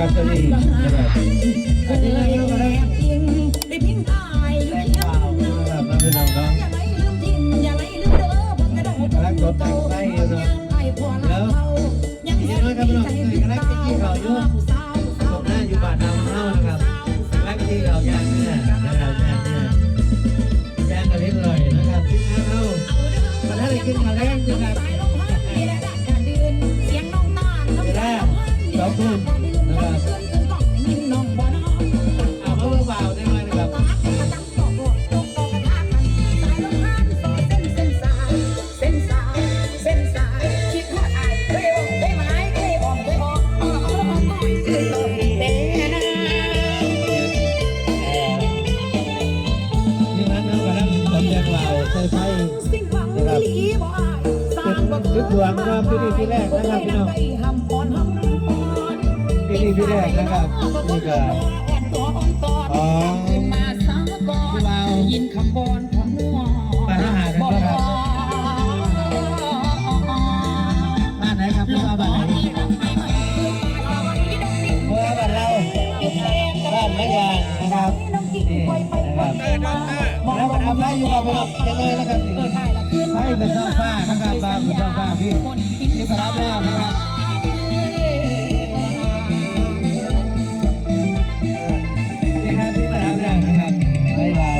กับตัวนี้นะครั เบาใส่ไฟสิ่งหวังที่ดีบ่อายสร้างบ่เป็นดวงนะครับที่นี่ที่แรกนะครับพี่น้องหำปอนหำปอนที่นี่ที่แรกนะครับนี่ก็ ทำได้อยู่กับเราจะเลยนะครับนี่ให้เป็นช่องฟ้านะครับบ้านเป็นช่องฟ้าพี่นี่ก็รับแล้วนะครับนี่ครับที่มารับแล้วนะครับให้เรา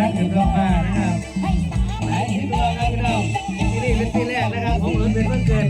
รับถึงช่องฟ้านะครับหลายที่ตัวรับพี่น้องที่นี่เป็นที่แรกนะครับผมเป็นวันเกิด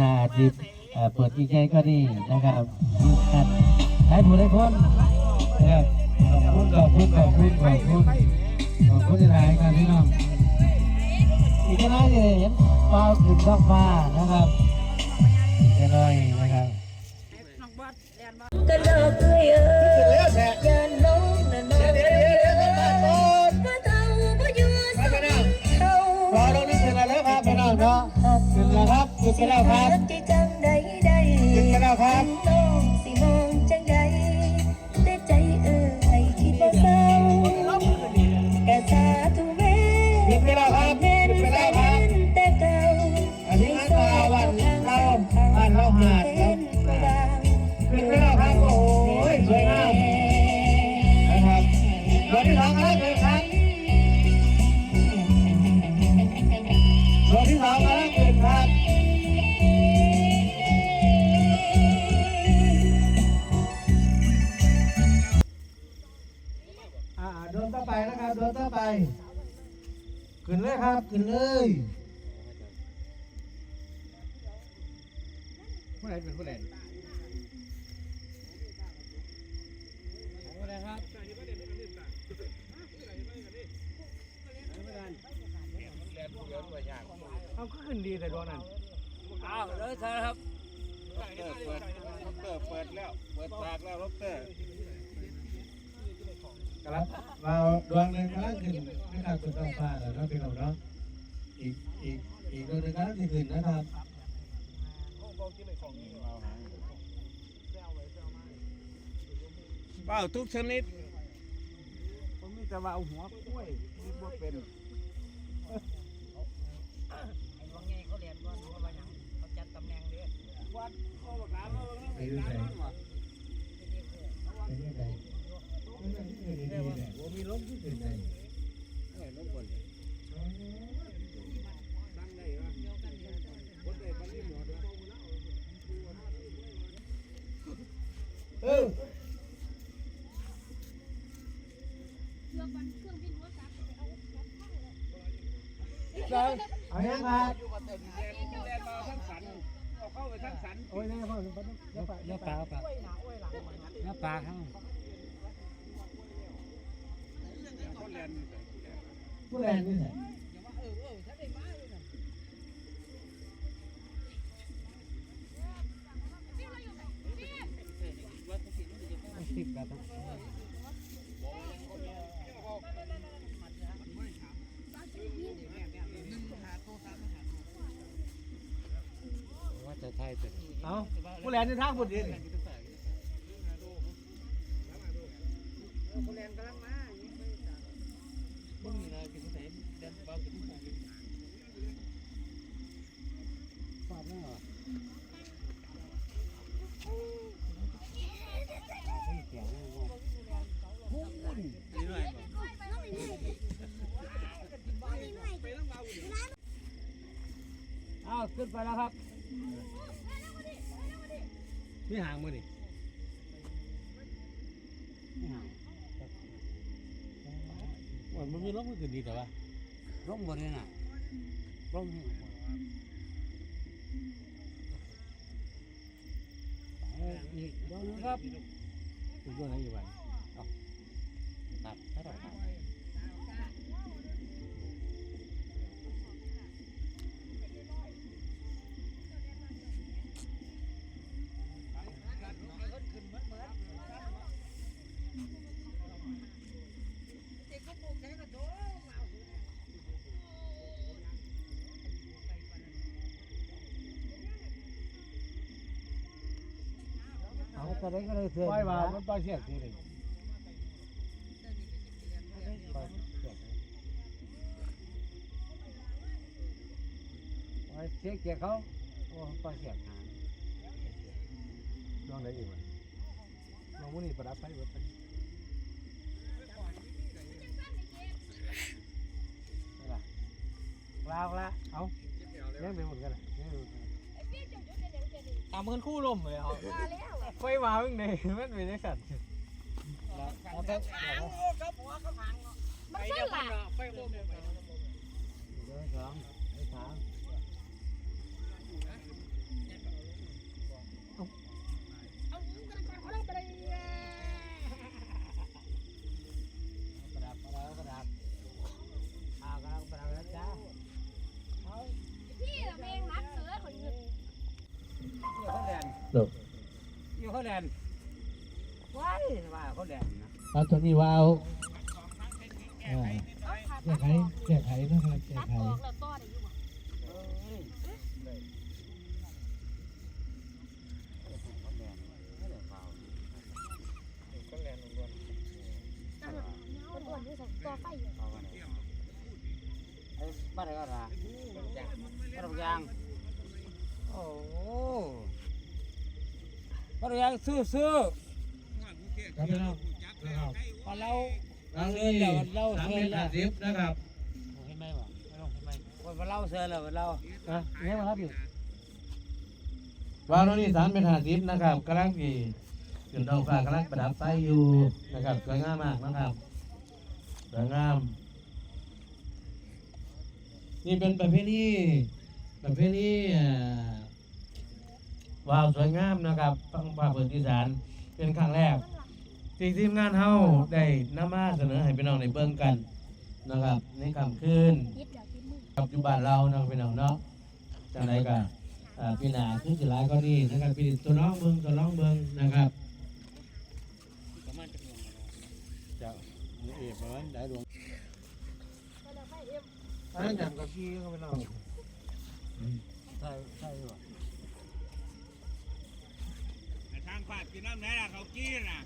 นาดิบเปิดยิ่งใหญ่ก็ดีนะครับมีการให้ผู้ได้พ้นนะครับขอบคุณขอบคุณขอบคุณขอบคุณขอบคุณที่ไหนกันพี่น้องอีกน้อยจะเห็นฟ้าขึ้นท้องฟ้านะครับอีกน้อยนะครับก็เลิกเลยเออ ไปแล้วครับที่จังใดใดขึ้นไปแล้วครับ ขึ้นเลยผู้ใดเป็นผู้ใดเอาก็ขึ้นดีแต่ดวนั่นอ้าวเลยใช่ครับเปิดเปิดล็อกเตอร์เปิดแล้ว เปิดปากแล้วล็อกเตอร์กำลังมาดวงหนึ่งกำลังขึ้นนะครับขึ้นท้องฟ้าแล้วเนาะพี่น้องเนาะอีก อีกอีกดวงหนึ่งกำลังจะขึ้นนะครับว้าวทุกชนิดผมมีแต่ว่าเอาหัวกล้วยนี่บ่เป็นไอ้พวกนี้เขาเรียนก่อนเขาว่าหยังเขาจัดตำแหน่งเด้อวัดเข้าปากกามาไปดูไหนไปดูไหนว่ามีลมที่ขึ้นไหนเฮ้ยน้องคนตั้งได้ปะคนได้ปริหมดวะ เออเครื่องบันเครื่องบินหัวจักรเอาเอายังมาแลนแลนมาทั้งสันเอาเข้าไปทั้งสันโอ้ยนี่พ่อเนื้อปลาเนื้อปลาปลาอ้วยหนาอ้วยหลังมันนะเนื้อปลาครับเขาแลนผู้แลนนี่แหละ เอาผู้แลนในทางพุ่นดินแรงกำลังมาอย่างนี้ไม่ได้มึงนี่นะกินเสร็จเดินเบาวอ้าขึ้นไปแล้วครับ ม่ห่างมือดิไม่ห่างมันมันมีรถมันขึ้นดีแต่ว่าร่มบนนี่น่ะร่มนี่อีกดอกนึงครับคุณด้วยนะอยู่บ้านครับถ้าเราครับเด็ เอาแต่ได้ก็เลยเถื่อนปล่อยมามันปล่อยเสียกนี่เลยเสียเกียเขาโอ้ปล่อยเสียงหางน้องได้อีกมั้ยน้องมุนี่ประดับไฟเบิดไปลาวละเอาแย่งไปหมดกันเลยแย่งไปหมดกัน ตามกันคู่ลมเลยครับ ไฟมาวิ่งในมันเป็นยังไงเอาไปโอ้กับหัวกับหางมันสั่นล่ะไฟลมไปเดี๋ยวสองเดี๋ยวสามเอาหูกันก่อนเขาได้ไปเลยประดับประดับประดับอากำลังประดับแล้วจ้าพี่เมงนักเสือคนเงินอยู่เขาแดน หลบอยู่เขาแดนว้ายว่าเขาแดนนะเอาตัวนี้ว่าเอาอ่าเอาขาดแก้ไขแก้ไขนะครับแก้ตัดไขออกแล้วต่อได้อยู่บ่เอ้ยเขาแดนเขาแดนเปล่าก็แรงล้วนตัดออกมันอ้วนอยู่สั่นต่อไฟอยู่เอากันเลยไอ้บ้านไหนก็ละบ้านดอกยางโอ้โหบ้านดอ กยางซื้อซื้อครับพี่น้องพอเราครั้งนี้สามเมตรห้าสิบนะครับเห็นไหมวะไม่ลงเห็นไหมพอเราเสือแล้วเราอะนี่มาครับพี่วางตรงนี้สามเมตรห้าสิบนะครับกำลังดีขึ้นดอกฟ้ากำลังประดับไฟอยู่นะครับสวยงามมากนะครับสวยงามนี่เป็นประเพณีประเพณีเอ่อ วาวสวยงามนะครับฟังภาคพื้นที่สานเป็นครั้งแรกที่ทีมงานเฮาได้นำมาเสนอให้พี่น้องในเบิ่งกันนะครับในค่ำคืนยิดเดี๋ยวกินมือปัจจุบันเรานะครับพี่น้องเนาะจังไรกันอ่าพี่หนาคือสิหลายก็นี่นะครับพี่ตัวน้องเบิ่งตัวน้องเบิ่งนะครับประมาณจะลงจะมีเอประมาณได้ดวงก็แล้วไฟเอ็มอันนั้นอย่างกับพี่ก็พี่น้องใช่ใช่วะไอ้ ฝาดกินน้ำไหนล่ะเขากี้น่ะ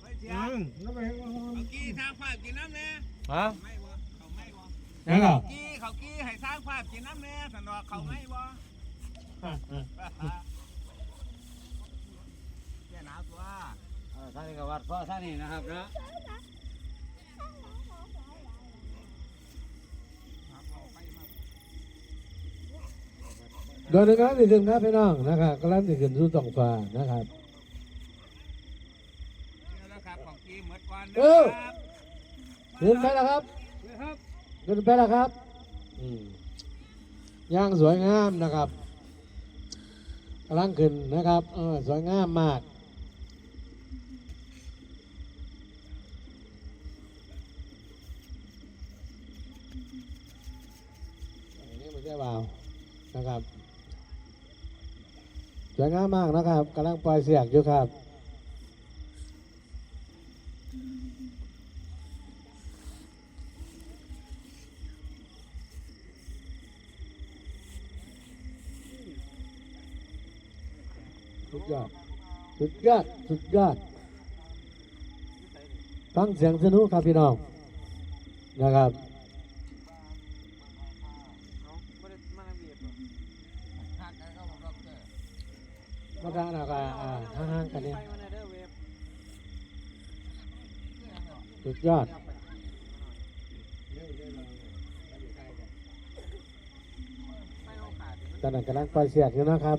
ไปเสียอืมแล้วไปเขากี้ทางฝาดกินน้ำแน่ฮะไม่วะเขาไม่วะยังเหรอกี้เขากี้ให้ทางฝาดกินน้ำแน่สันดอกเขาไม่วะแค่หนาวตัวเออท่านนี้ก็วัดเพราะท่านนี้นะครับเนาะ โดยในการที่ถึงครับพี่น้องนะครับกำลังจะขึ้นสู่ท้องฟ้านะครับนี่แหละครับของกี้เหมือนก่อนเออนะครับขึ้นไปแล้วครับครับขึ้นไปแล้วครับคอืมย่างสวยงามนะครับกำลังขึ้นนะครับเออสวยงามมาก อันนี้ไม่ใช่วาวนะครับส วยงามมากนะครับกำลังปล่อยเสียงอยู่ครับสุดยอดสุดยอดสุดยอดฟังเสียงสนุกครับพี่น้องนะครับ เอาไม่ได้มาเบียดหรอก มากันเอากันอ่าห่างๆกันเนี่ย ไปมาในเด้อเวฟ สุด ยอด ตอนนั้นกำลังปล่อยเสียงอยู่นะครับ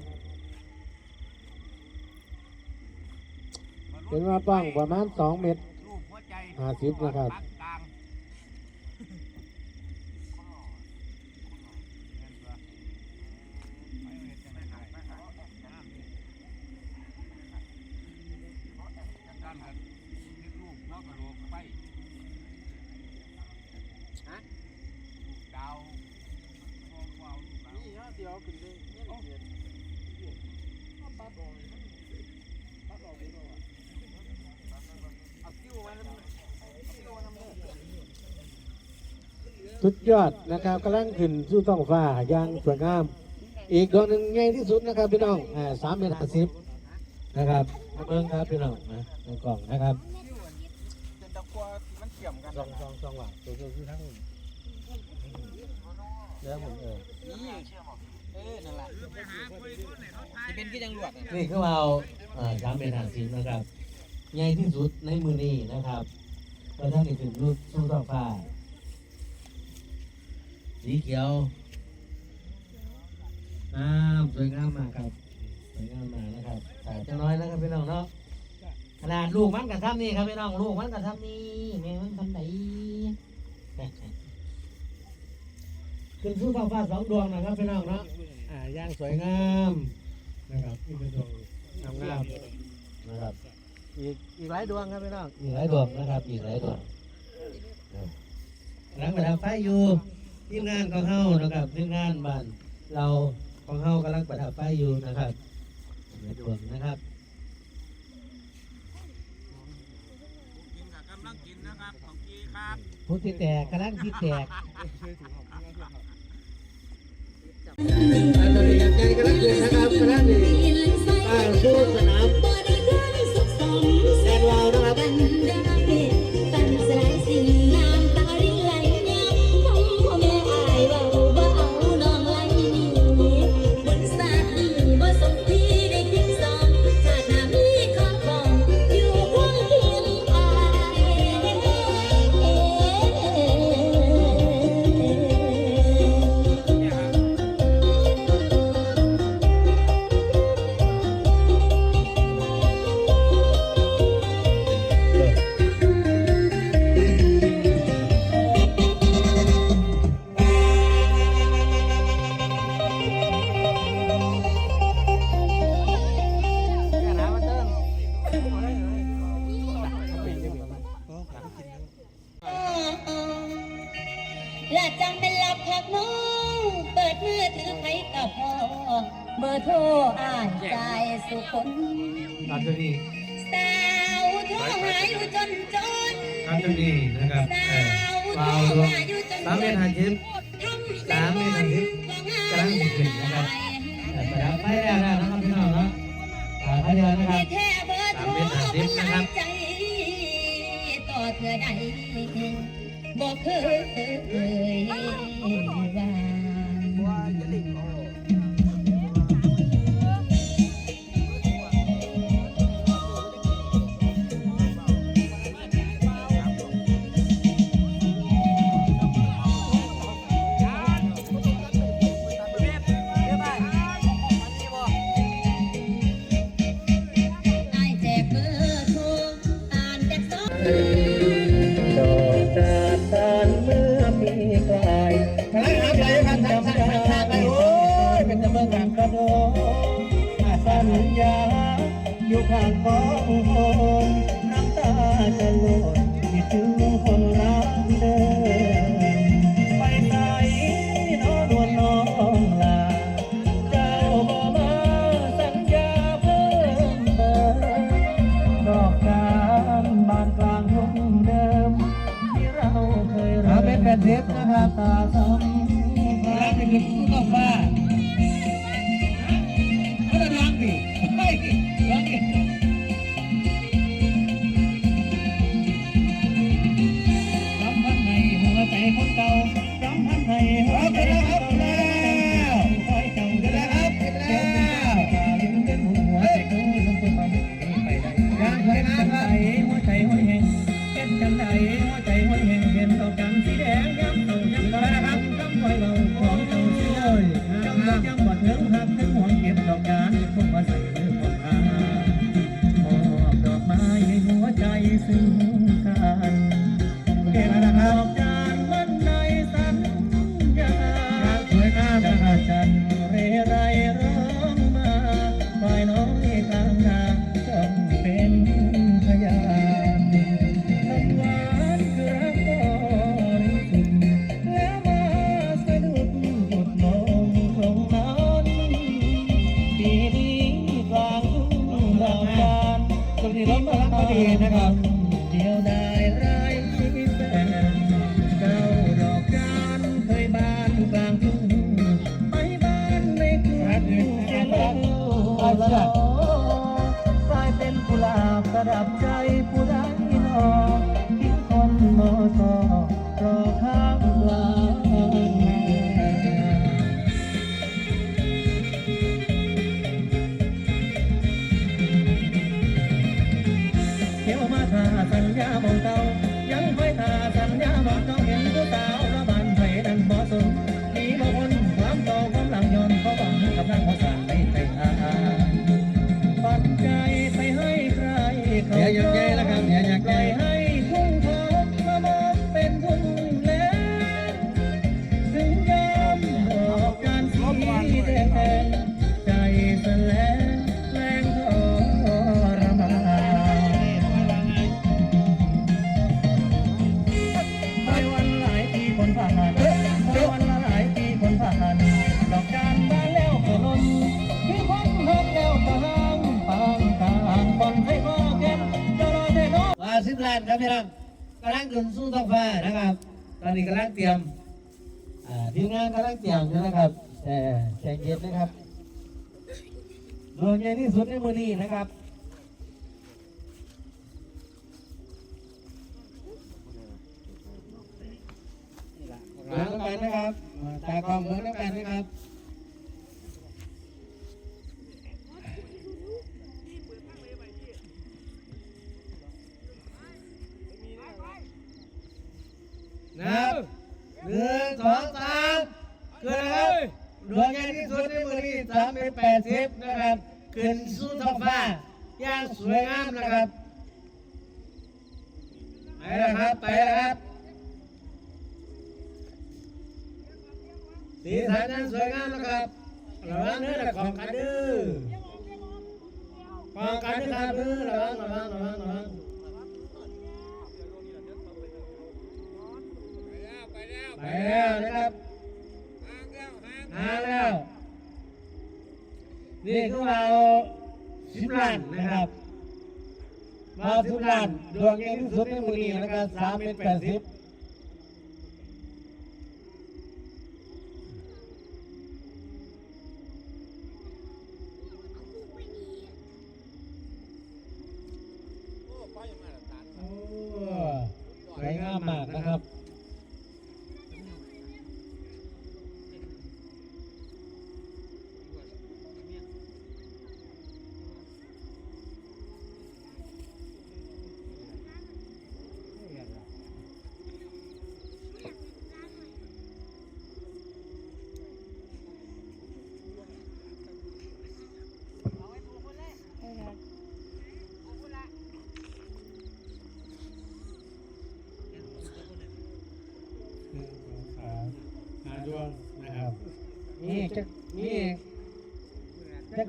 เป็นว่าป้องประมาณสองเมตรห้าสิบนะครับ ปักกลางดาวว้าวลูกดาว นี่ฮะเดี๋ยวขึ้นเลยเนี่ยเบียดเอาปัดออกเลยปัดออกเลยเอาเอากิ้วมาแล้วมันเอากิ้วมาทำเลย สุดยอดนะครับกำลังขึ้นสู่ท้องฟ้าอย่างสวยงาม อีกดวงหนึ่งใหญ่ที่สุดนะครับพี่น้องอ่าสามเมตรห้าสิบนะครับเบิ้งครับพี่น้องนะในกล่องนะครับเป็นตะกัวมันเกี่ยมกันสองสองสองว่ะตัวตัวที่ทั้งเดี๋ยวผมเออนี่เออนั่นแหละจะเป็นกี่จังหวัดนี่คือเอาสามเมตรห้าสิบนะครับใหญ่ที่สุดในมือนี้นะครับก็ท่านนี่ถึงรูปสู่ท้อฟ้า สีเขียวน้ำสวยงามมากครับสวยงามมากนะครับแต่จะน้อยนะครับพี่น้องเนาะขนาดลูกมันกับทำนี่ครับพี่น้องลูกมันกับทำนี่แม่มันทำไหนขึ้นสู่ท้องฟ้าสองดวงนะครับพี่น้องเนาะอ่าย่างสวยงามนะครับนี่เป็นดวงงามงามๆนะครับอีกอีกหลายดวงครับพี่น้องอีกหลายดวงนะครับอีกหลายดวงกำลังประดับไฟอยู่ ทีมงานของเฮานะครับทีมงานบ้านเราของเฮากำลังประดับไฟอยู่นะครับหลายดวงนะครับกินกับกำลังกินนะครับของกีครับผู้ที่แตกกำลังที่แตกอันนี้ยังไงกำลังเดินนะครับกำลังดีอ่าสู้สน เด็รนะครับตาสองรักเป็นผู้ต้องาางขึ้นสู้ต้องฟ้านะครับ ตอนนี้กำลังเตรียมทีมงานกำลังเตรียมอยู่นะครับแต่แข่งเย็นนะครับดวงใหญ่ที่สุดในมือนี้นะครับเหมือนกันนะครับตากองมือนกันนะครับ นับหนึ่งสองสามขึ้นนะครับดวงใหญ่ที่สุดในมือนี้สามเป็นแปดสิบนะครับขึ้นสู่ท้องฟ้าอย่างสวยงามนะครับไปนะครับไปนะครับสีสันนั้นสวยงามนะครับระวังเนื้อของกันดื้อของกันดื้อครับดื้อระวังระวังระวังระวัง ไปแล้วนะครับมาแล้ว นี่คือเราสิบลันนะครับมาสิบลันดวงใหญ่ที่สุดในมือนี้นะครับสามเป็นแปดสิบสวยงามมากนะครับ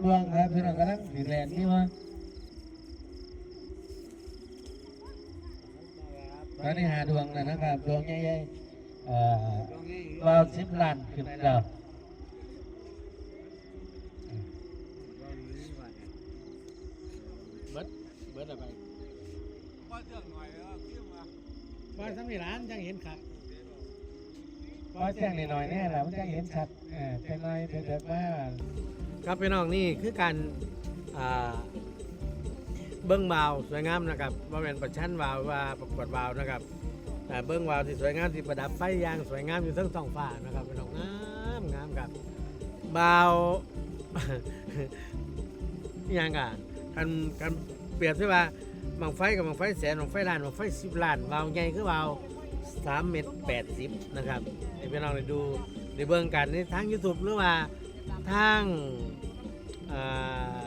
ลวงครับพี่น้องครับถึงแดนนี่วะตอนนี้หาดวงนะนะครับ ดวงใหญ่ๆเอ่ว่าสิบล้านขึ้นแล้วบดบดอะไรบ้าเรื่องหน่อยวคิาบ้สามีร้จังเห็นขัดบ้านแจ้งหน่อยๆเนี่ยแหละมันจังเห็นชัดเออเป็นไรเถิดๆว่า ครับพี่น้องนี่คือการเบิ้องวาวสวยงามนะครับว่าเป็นประชันวาวว่าประกวดวาวนะครับอ่เบิ้องวาวที่สวยงามที่ประดับไฟยางสวยงามอยู่ทั้งสองฝ่านะครับพี่น้องงามงามครับวาวยังกะกันกันเปรียบใช่ว่าบังไฟกับบังไฟแสนบังไฟล้านบังไฟสิบล้านวาวใหญ่คือวาวสามเมตรแปดสิบนะครับให้พี่น้องได้ดูได้เบิ่งกันในทางยูทูบหรือว่า ทางอ่า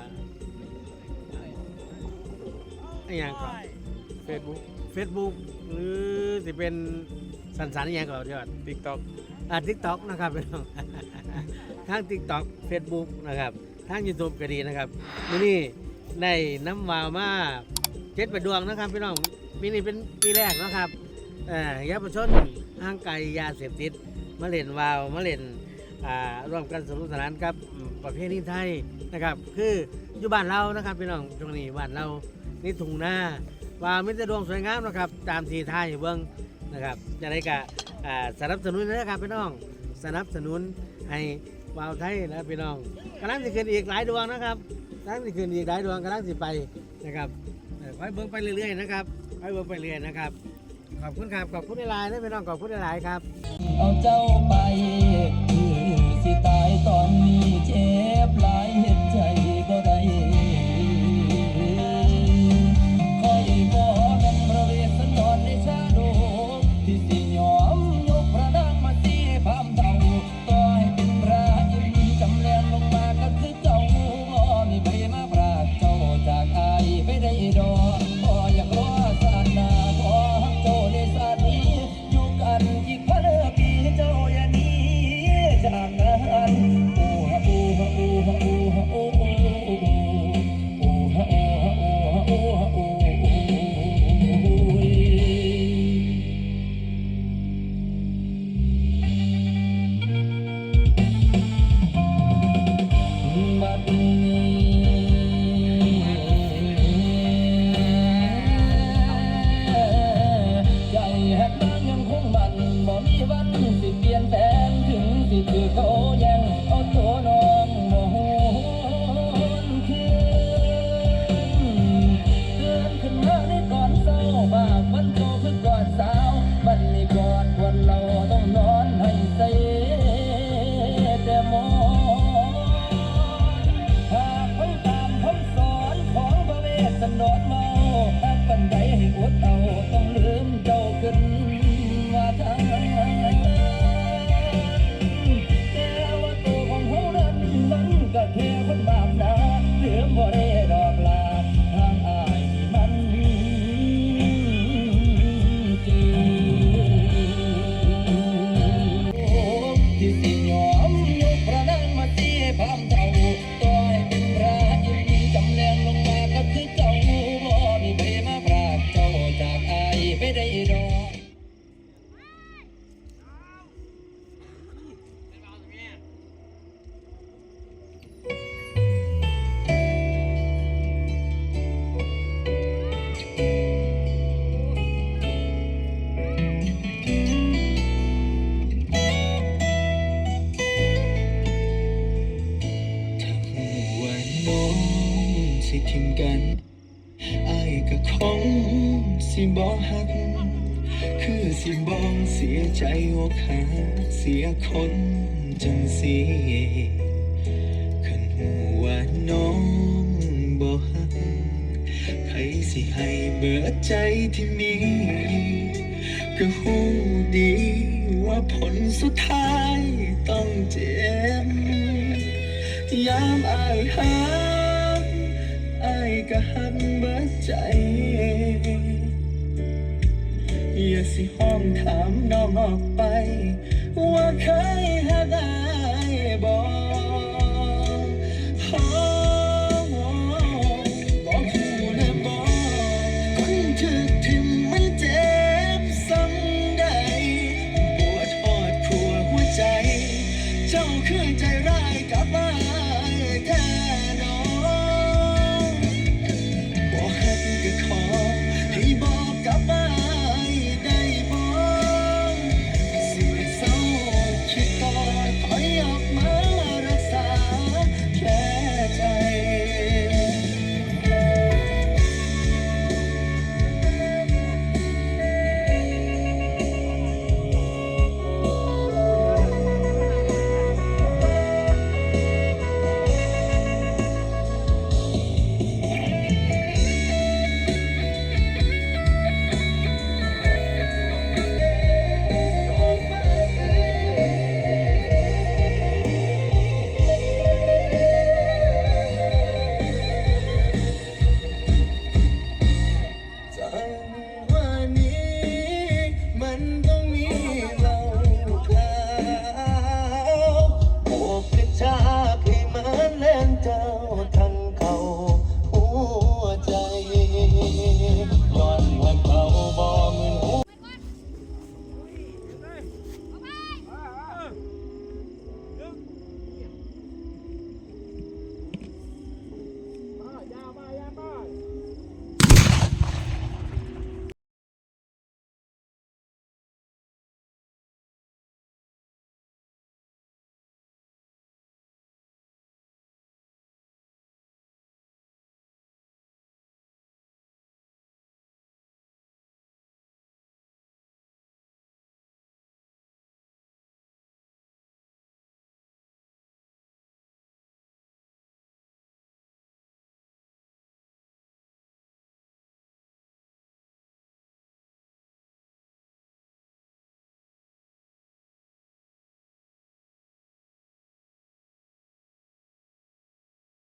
อย่างก่อนเฟซบุ๊กเฟซบุ๊กหรือสิเป็นสันสันอย่างก่อนยอดติ๊กต็อกอ่าติ๊กต็อกนะครับพี่น้อง ทางติ๊กต็อกเฟซบุ๊กนะครับ ทางยูทูบก็ดีนะครับมื้อนี้ได้น้ำวาวมาเจ็ดประดวงนะครับพี่น้องปีนี้เป็นปีแรกนะครับเอ่อยาวชนห่างไกลยาเสพติดมาเล่นวาวมาเล่น ร่วมกันสนุกสนานกับประเพณีไทยนะครับ คืออยู่บ้านเรานะครับพี่น้องตรงนี้บ้านเรานี่ทุ่งนาวาวมิตรดวงสวยงามนะครับ ตามทีไทยเบิ้องนะครับจะได้กะสนับสนุนนะครับพี่น้องสนับสนุนให้วาวไทยนะพี่น้องกำลังจะขึ้นอีกหลายดวงนะครับกำลังจะขึ้นอีกหลายดวงกำลังจะไปนะครับไปเบิ่งไปเรื่อยๆนะครับไปเบิ่งไปเรื่อยนะครับขอบคุณครับขอบคุณในไลน์นะพี่น้องขอบคุณในไลน์ครับเอาเจ้าไป ที่ตายตอนนี้เจ็บหลายเห็นใจา คือสิบ่เสียใจอกหักเสียคนจังสิคันหัวน้องบ่ฮักใครสิให้เบิดใจที่มี ก็หูดีว่าผลสุดท้ายต้องเจ็บยามอายหักอายก็หักเบิดใจ ยสิห้องถามน้องออกไป ว่าเคยหาได้บอก